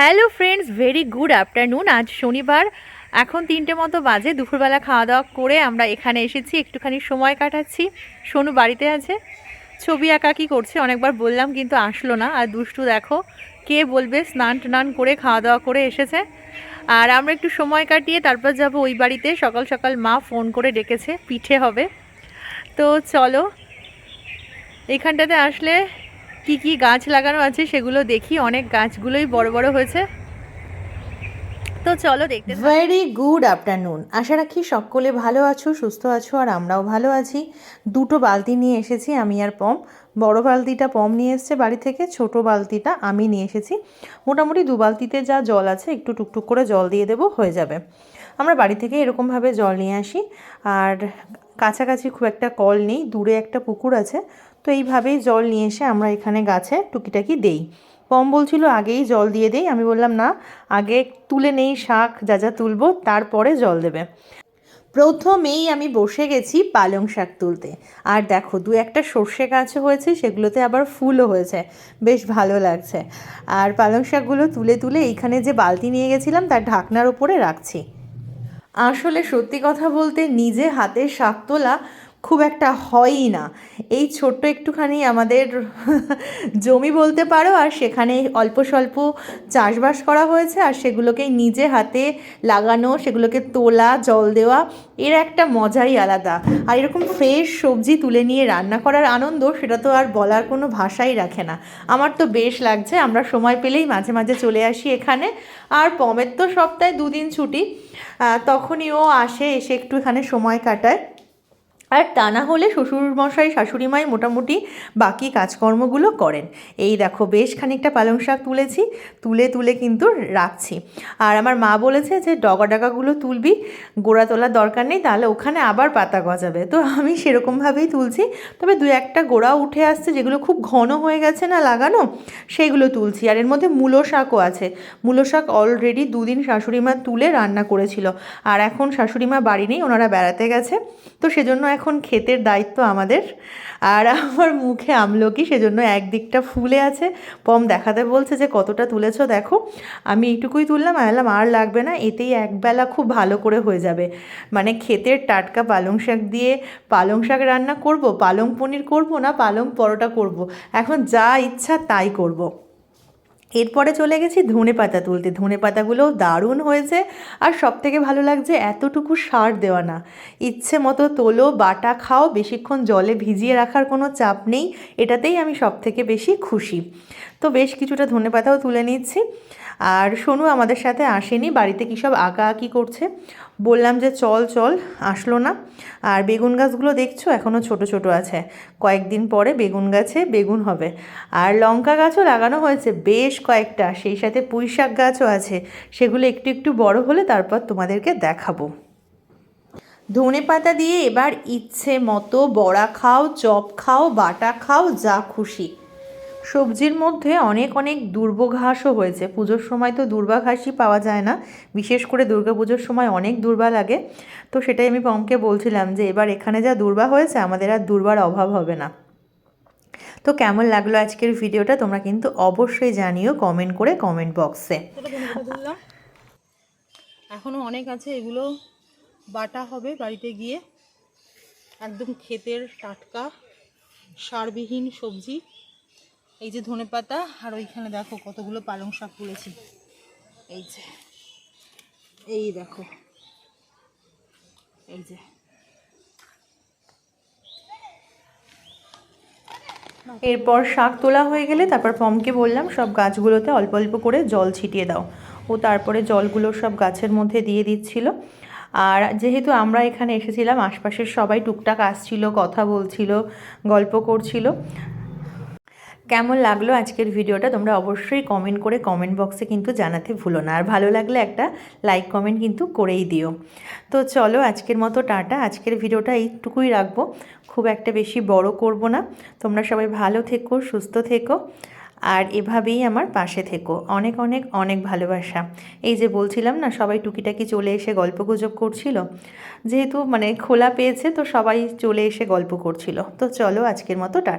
Hello friends, very good afternoon. আজ শনিবার, এখন তিনটে মতো বাজে। দুপুরবেলা খাওয়া দাওয়া করে আমরা এখানে এসেছি, একটুখানি সময় কাটাচ্ছি। সোনু বাড়িতে আছে। ছবি আঁকা কি করছে, অনেকবার বললাম কিন্তু আসলো না। আর দুষ্টু দেখো, কে বলবে? স্নান টান করে খাওয়া দাওয়া করে এসেছে। আর আমরা একটু সময় কাটিয়ে তারপর যাব ওই বাড়িতে। সকাল সকাল মা ফোন করে ডেকেছে, পিঠে হবে। তো চলো, এখানটাতে আসলে কি কি গাছ লাগানো আছে সেগুলো দেখি, অনেক গাছগুলোই বড় বড় হয়েছে। তো চলো দেখতে। ভেরি গুড আফটারনুন আশা রাখি সকলে ভালো আছো, সুস্থ আছো, আর আমরাও ভালো আছি। দুটো বালতি নিয়ে এসেছি আমি আর পম। বড় বালতিটা পম নিয়ে এসেছে বাড়ি থেকে, ছোট বালতিটা আমি নিয়ে এসেছি। মোটামুটি দু বালতিতে যা জল আছে, একটু টুকটুক করে জল দিয়ে দেবো, হয়ে যাবে। আমরা বাড়ি থেকে এরকমভাবে জল নিয়ে আসি। আর কাছাকাছি খুব একটা কল নেই, দূরে একটা পুকুর আছে। তো এইভাবেই জল নিয়ে এসে আমরা এখানে গাছে টুকিটাকি দেই। পম বলছিল আগেই জল দিয়ে দেই। আমি বললাম, না, আগে তুলে নেই শাক, যা যা তুলবো, তারপরে জল দেবে। প্রথমেই আমি বসে গেছি পালং শাক তুলতে। আর দেখো, দু একটা সর্ষে গাছও হয়েছে, সেগুলোতে আবার ফুলও হয়েছে। বেশ ভালো লাগছে। আর পালং শাকগুলো তুলে তুলে এইখানে যে বালতি নিয়ে গেছিলাম, তার ঢাকনার উপরে রাখছি। আসলে সত্যি কথা বলতে নিজে হাতে শাক তোলা খুব একটা হয়ই না। এই ছোট্ট একটুখানি আমাদের জমি বলতে পারো, আর সেখানে অল্প স্বল্প চাষবাস করা হয়েছে, আর সেগুলোকে নিজে হাতে লাগানো, সেগুলোকে তোলা, জল দেওয়া, এর একটা মজাই আলাদা। আর এরকম ফ্রেশ সবজি তুলে নিয়ে রান্না করার আনন্দ, সেটা তো আর বলার কোনো ভাষাই রাখে না। আমার তো বেশ লাগছে, আমরা সময় পেলেই মাঝে মাঝে চলে আসি এখানে। আর পমের তো সপ্তাহে দুদিন ছুটি তখনই ও আসে, এসে একটু এখানে সময় কাটায়। আর তা না হলে শ্বশুরমশাই, শাশুড়িমাই মোটামুটি বাকি কাজকর্মগুলো করেন। এই দেখো বেশ খানিকটা পালং শাক তুলেছি, তুলে তুলে কিন্তু রাখছি। আর আমার মা বলেছে যে ডগা ডাগাগুলো তুলবি, গোড়া তোলার দরকার নেই, তাহলে ওখানে আবার পাতা গজাবে। তো আমি সেরকমভাবেই তুলছি, তবে দু একটা গোড়া উঠে আসছে, যেগুলো খুব ঘন হয়ে গেছে না লাগানো, সেইগুলো তুলছি। আর এর মধ্যে মূলো শাকও আছে। মূলো শাক অলরেডি দুদিন শাশুড়িমা তুলে রান্না করেছিল। আর এখন শাশুড়িমা বাড়ি নেই, ওনারা বেড়াতে গেছে। তো সেজন্য এখন ক্ষেতের দায়িত্ব আমাদের। আর আমার মুখে আমলকি, সেজন্য একদিকটা ফুলে আছে। পম দেখাতে বলছে যে, কতটা তুলেছো দেখো। আমি এইটুকুই তুললাম আনলাম আর লাগবে না, এতেই একবেলা খুব ভালো করে হয়ে যাবে। মানে ক্ষেতের টাটকা পালং শাক দিয়ে পালং শাক রান্না করব, পালং পনির করব না, পালং পরোটা করব। এখন যা ইচ্ছা তাই করব। এরপরে চলে গেছি ধনে পাতা তুলতে। ধনে পাতাগুলোও দারুণ হয়েছে আর সব থেকে ভালো লাগছে এতটুকু সার দেওয়া না। ইচ্ছে মতো তোলো, বাটা খাও, বেশিক্ষণ জলে ভিজিয়ে রাখার কোনো চাপ নেই, এটাতেই আমি সব থেকে বেশি খুশি। তো বেশ কিছুটা ধনে পাতাও তুলে নিচ্ছি। আর সোনু আমাদের সাথে আসেনি, বাড়িতে কী সব আঁকা আঁকি করছে? বললাম যে চল চল, আসলো না। আর বেগুন গাছগুলো দেখছ? এখনও ছোট ছোট আছে। কয়েকদিন পরে বেগুন গাছে বেগুন হবে। আর লঙ্কা গাছও লাগানো হয়েছে বেশ কয়েকটা। সেই সাথে পুঁই শাক গাছও আছে। সেগুলো একটু একটু বড় হলে তারপর তোমাদেরকে দেখাবো। ধনে পাতা দিয়ে এবার ইচ্ছে মতো বড়া খাও, চপ খাও, বাটা খাও, যা খুশি। সবজির মধ্যে অনেক অনেক দুর্ব ঘাসও হয়েছে। পুজোর সময় তো দুর্বা ঘাসই পাওয়া যায় না। বিশেষ করে দুর্গা পুজোর সময় অনেক দুর্বা লাগে। তো সেটাই আমি পমকে বলছিলাম যে, এবার এখানে যা দুর্বা হয়েছে, আমাদের আর দুর্বার অভাব হবে না। তো কেমন লাগল আজকের ভিডিওটা তোমরা কিন্তু অবশ্যই জানিও কমেন্ট করে কমেন্ট বক্সে। এখনও অনেক আছে, এগুলো বাটা হবে বাড়িতে গিয়ে। একদম ক্ষেতের টাটকা, সারবিহীন সবজি। এই যে ধনেপাতা আর ওইখানে দেখো কতগুলো পালং শাক তুলেছি। এই যে, এই দেখো, এই যে। এরপর শাক তোলা হয়ে গেলে তারপর পমকে বললাম, সব গাছগুলোতে অল্প অল্প করে জল ছিটিয়ে দাও। ও তারপরে জলগুলো সব গাছের মধ্যে দিয়ে দিচ্ছিল। আর যেহেতু আমরা এখানে এসেছিলাম, আশপাশের সবাই টুকটাক আসছিল, কথা বলছিল, গল্প করছিল। কেমন লাগল আজকের ভিডিওটা তোমরা অবশ্যই কমেন্ট করে কমেন্ট বক্সে কিন্তু জানাতে ভুলো না। আর ভালো লাগলে একটা লাইক কমেন্ট কিন্তু করেই দিও। তো চলো আজকের মতো টাটা। আজকের ভিডিওটা এইটুকুই রাখব। খুব একটা বেশি বড় করব না। তোমরা সবাই ভালো থেকো, সুস্থ থেকো। আর এভাবেই আমার পাশে থেকো। অনেক অনেক অনেক ভালোবাসা। এই যে বলছিলাম না, সবাই টুকিটাকি চলে এসে গল্প গুজব করছিল। যেহেতু মানে খোলা পেয়েছে, তো সবাই চলে এসে গল্প করছিল। তো চলো আজকের মতো টাটা।